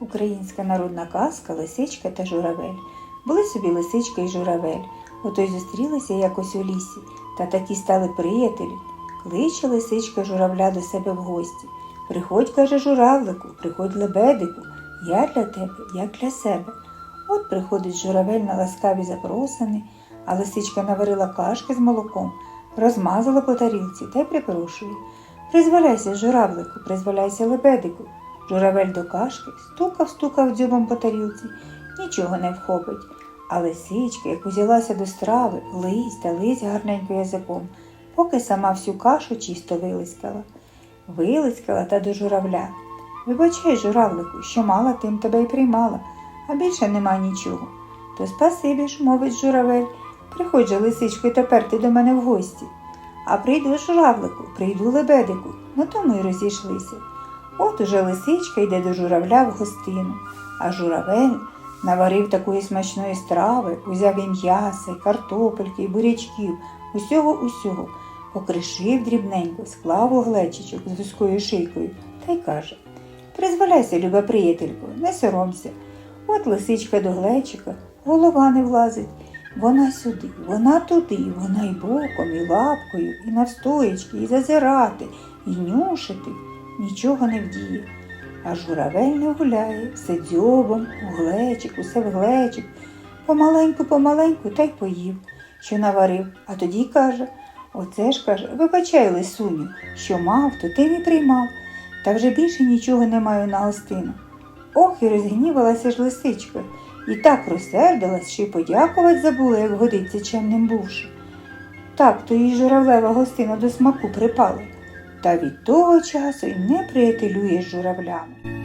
Українська народна казка Лисичка та журавель. Були собі лисичка і журавель. Ото й зустрілися якось у лісі, та такі стали приятелі. Кличе лисичка журавля до себе в гості. Приходь, каже журавлику, приходь лебедику, я для тебе, як для себе. От приходить журавель на ласкаві запросини, а лисичка наварила кашки з молоком, розмазала по тарілці та й припрошує. Призволяйся, журавлику, призволяйся лебедику. Журавель до кашки стукав, стукав дзьобом по тарілці, нічого не вхопить. А лисичка, як узялася до страви, лись та лись гарненько язиком, поки сама всю кашу чисто вилискала. Вилискала та до журавля. Вибачай, журавлику, що мала, тим тебе й приймала, а більше нема нічого. То спасибі ж, мовить журавель. Приходь же, лисичко, й тепер ти до мене в гості. А прийду журавлику, прийду лебедику, на тому й розійшлися. От уже лисичка йде до журавля в гостину, а журавель наварив такої смачної страви, узяв і м'яса, і картопельки, і бурячків, усього усього, покришив дрібненько, склав у глечичок з вузькою шийкою та й каже Призволяйся, люба приятелько, не соромся. От лисичка до глечика, голова не влазить. Вона сюди, вона туди, вона й боком, і лапкою, і навстоячки, і зазирати, і нюшити. Нічого не вдіє. А журавель не гуляє, все дзьобом, у глечик, усе в глечик. Помаленьку, помаленьку та й поїв, що наварив, а тоді каже Оце ж каже, вибачай, лисуню, що мав, то ти не приймав, та вже більше нічого не маю на гостину. Ох, і розгнівалася ж лисичка, і так розсердилась, що й подякувати забула, як годиться чемним бувши. Так то їй журавлева гостина до смаку припала, та від того часу й не приятелює з журавлями.